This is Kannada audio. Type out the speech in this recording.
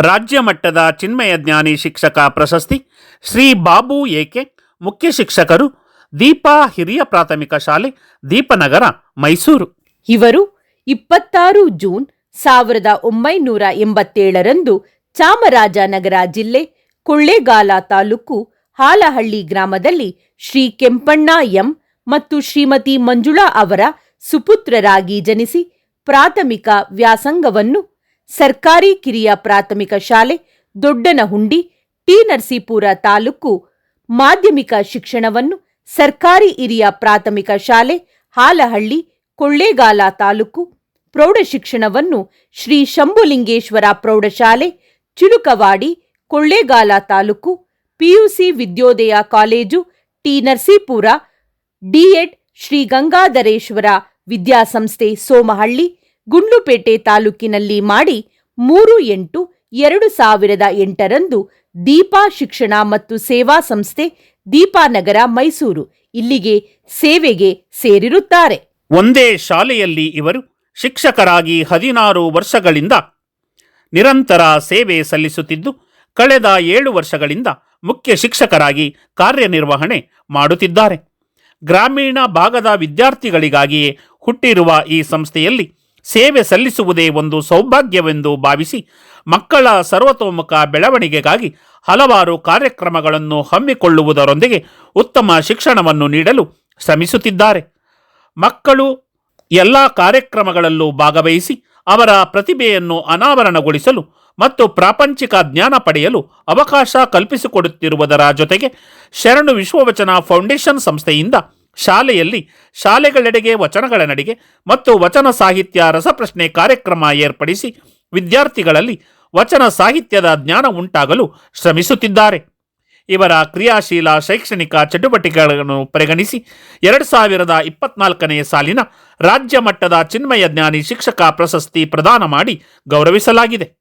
ರಾಜ್ಯ ಮಟ್ಟದ ಚಿನ್ಮಯ ಜ್ಞಾನಿ ಶಿಕ್ಷಕ ಪ್ರಶಸ್ತಿ ಶ್ರೀ ಬಾಬು ಏಕೆ ಮುಖ್ಯ ಶಿಕ್ಷಕರು, ದೀಪಾ ಹಿರಿಯ ಪ್ರಾಥಮಿಕ ಶಾಲೆ, ದೀಪನಗರ, ಮೈಸೂರು. ಇವರು ಇಪ್ಪತ್ತಾರು ಜೂನ್ ಸಾವಿರದ ಒಂಬೈನೂರ ಎಂಬತ್ತೇಳರಂದು ಚಾಮರಾಜನಗರ ಜಿಲ್ಲೆ ಕೊಳ್ಳೇಗಾಲ ತಾಲೂಕು ಹಾಲಹಳ್ಳಿ ಗ್ರಾಮದಲ್ಲಿ ಶ್ರೀ ಕೆಂಪಣ್ಣ ಎಂ ಮತ್ತು ಶ್ರೀಮತಿ ಮಂಜುಳಾ ಅವರ ಸುಪುತ್ರರಾಗಿ ಜನಿಸಿ ಪ್ರಾಥಮಿಕ ವ್ಯಾಸಂಗವನ್ನು ಸರ್ಕಾರಿ ಕಿರಿಯ ಪ್ರಾಥಮಿಕ ಶಾಲೆ, ದೊಡ್ಡನಹುಂಡಿ, ಟಿ. ನರಸೀಪುರ ತಾಲೂಕು ಮಾಧ್ಯಮಿಕ ಶಿಕ್ಷಣವನ್ನು ಸರ್ಕಾರಿ ಹಿರಿಯ ಪ್ರಾಥಮಿಕ ಶಾಲೆ, ಹಾಲಹಳ್ಳಿ, ಕೊಳ್ಳೇಗಾಲ ತಾಲೂಕು ಪ್ರೌಢಶಿಕ್ಷಣವನ್ನು ಶ್ರೀ ಶಂಭುಲಿಂಗೇಶ್ವರ ಪ್ರೌಢಶಾಲೆ, Chilukavadi, Kollegal taluk PUC Vidyodaya college, T. Narasipura D Ed Shri Gangadhareshwara ವಿದ್ಯಾಸಂಸ್ಥೆ ಸೋಮಹಳ್ಳಿ ಗುಂಡ್ಲುಪೇಟೆ ತಾಲೂಕಿನಲ್ಲಿ ಮಾಡಿ ಮೂರು ಎಂಟು ಎರಡು ಸಾವಿರದ ಎಂಟರಂದು ದೀಪಾ ಶಿಕ್ಷಣ ಮತ್ತು ಸೇವಾ ಸಂಸ್ಥೆ ದೀಪಾನಗರ, ಮೈಸೂರು ಇಲ್ಲಿಗೆ ಸೇವೆಗೆ ಸೇರಿರುತ್ತಾರೆ. ಒಂದೇ ಶಾಲೆಯಲ್ಲಿ ಇವರು ಶಿಕ್ಷಕರಾಗಿ ಹದಿನಾರು ವರ್ಷಗಳಿಂದ ನಿರಂತರ ಸೇವೆ ಸಲ್ಲಿಸುತ್ತಿದ್ದು, ಕಳೆದ ಏಳು ವರ್ಷಗಳಿಂದ ಮುಖ್ಯ ಶಿಕ್ಷಕರಾಗಿ ಕಾರ್ಯನಿರ್ವಹಣೆ ಮಾಡುತ್ತಿದ್ದಾರೆ. ಗ್ರಾಮೀಣ ಭಾಗದ ವಿದ್ಯಾರ್ಥಿಗಳಿಗಾಗಿಯೇ ಹುಟ್ಟಿರುವ ಈ ಸಂಸ್ಥೆಯಲ್ಲಿ ಸೇವೆ ಸಲ್ಲಿಸುವುದೇ ಒಂದು ಸೌಭಾಗ್ಯವೆಂದು ಭಾವಿಸಿ ಮಕ್ಕಳ ಸರ್ವತೋಮುಖ ಬೆಳವಣಿಗೆಗಾಗಿ ಹಲವಾರು ಕಾರ್ಯಕ್ರಮಗಳನ್ನು ಹಮ್ಮಿಕೊಳ್ಳುವುದರೊಂದಿಗೆ ಉತ್ತಮ ಶಿಕ್ಷಣವನ್ನು ನೀಡಲು ಶ್ರಮಿಸುತ್ತಿದ್ದಾರೆ. ಮಕ್ಕಳು ಎಲ್ಲ ಕಾರ್ಯಕ್ರಮಗಳಲ್ಲೂ ಭಾಗವಹಿಸಿ ಅವರ ಪ್ರತಿಭೆಯನ್ನು ಅನಾವರಣಗೊಳಿಸಲು ಮತ್ತು ಪ್ರಾಪಂಚಿಕ ಜ್ಞಾನ ಪಡೆಯಲು ಅವಕಾಶ ಕಲ್ಪಿಸಿಕೊಡುತ್ತಿರುವುದರ ಜೊತೆಗೆ ಶರಣು ವಿಶ್ವವಚನ ಫೌಂಡೇಶನ್ ಸಂಸ್ಥೆಯಿಂದ ಶಾಲೆಯಲ್ಲಿ ಶಾಲೆಗಳೆಡೆಗೆ ವಚನಗಳ ನಡಿಗೆ ಮತ್ತು ವಚನ ಸಾಹಿತ್ಯ ರಸಪ್ರಶ್ನೆ ಕಾರ್ಯಕ್ರಮ ಏರ್ಪಡಿಸಿ ವಿದ್ಯಾರ್ಥಿಗಳಲ್ಲಿ ವಚನ ಸಾಹಿತ್ಯದ ಜ್ಞಾನ ಉಂಟಾಗಲು ಶ್ರಮಿಸುತ್ತಿದ್ದಾರೆ. ಇವರ ಕ್ರಿಯಾಶೀಲ ಶೈಕ್ಷಣಿಕ ಚಟುವಟಿಕೆಗಳನ್ನು ಪರಿಗಣಿಸಿ ಎರಡು ಸಾವಿರದ ಇಪ್ಪತ್ನಾಲ್ಕನೇ ಸಾಲಿನ ರಾಜ್ಯ ಮಟ್ಟದ ಚಿನ್ಮಯ ಜ್ಞಾನಿ ಶಿಕ್ಷಕ ಪ್ರಶಸ್ತಿ ಪ್ರದಾನ ಮಾಡಿ ಗೌರವಿಸಲಾಗಿದೆ.